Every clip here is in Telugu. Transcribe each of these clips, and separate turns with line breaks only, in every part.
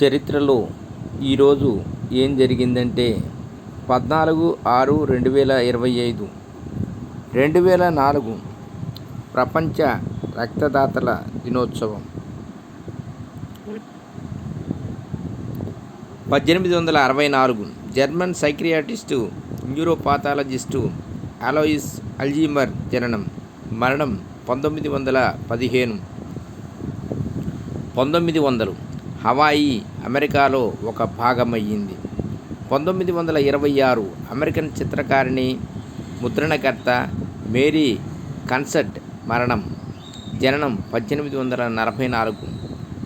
చరిత్రలో ఈరోజు ఏం జరిగిందంటే పద్నాలుగు ఆరు రెండు వేల ఇరవై ఐదు రెండు వేల నాలుగు ప్రపంచ రక్తదాతల దినోత్సవం. పద్దెనిమిది వందల అరవై నాలుగు German psychiatrist neuropathologist Alois Alzheimer జననం మరణం పంతొమ్మిది వందల పదిహేను. పంతొమ్మిది వందలు హవాయి అమెరికాలో ఒక భాగమయ్యింది. పంతొమ్మిది వందల ఇరవై ఆరు అమెరికన్ చిత్రకారిణి ముద్రణకర్త మేరీ కన్సర్ట్ మరణం జననం పద్దెనిమిది వందల నలభై నాలుగు.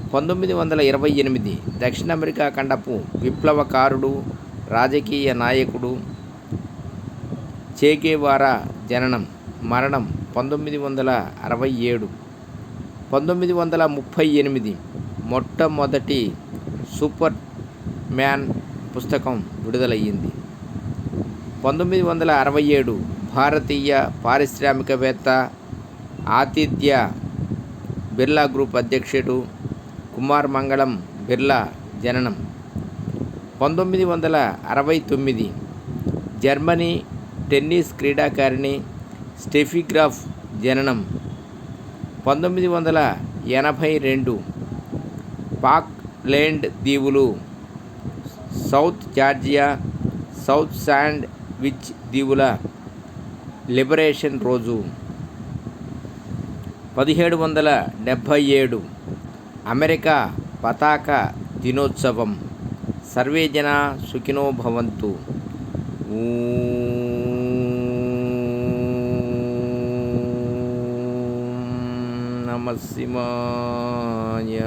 పంతొమ్మిది వందల ఇరవై ఎనిమిది దక్షిణ అమెరికా ఖండపు విప్లవకారుడు రాజకీయ నాయకుడు చేకేవారా జననం మరణం పంతొమ్మిది వందల అరవై ఏడు. పంతొమ్మిది వందల ముప్పై ఎనిమిది మొట్టమొదటి సూపర్ మ్యాన్ పుస్తకం విడుదలయ్యింది. పంతొమ్మిది వందల అరవై ఏడు భారతీయ పారిశ్రామికవేత్త ఆతిథ్య బిర్లా గ్రూప్ అధ్యక్షుడు కుమార్ మంగళం బిర్లా జననం. పంతొమ్మిది వందల అరవై తొమ్మిది జర్మనీ టెన్నిస్ క్రీడాకారిణి స్టెఫిగ్రాఫ్ జననం. పంతొమ్మిది వందల ఎనభై రెండు పాక్ ల్యాండ్ దీవులు. South Georgia South sand which దీవుల లిబరేషన్ రోజు. పదిహేడు వందల డెబ్భై ఏడు అమెరికా పతాక దినోత్సవం. సర్వే జన సుఖినో భవంతు. నమ శివాయ.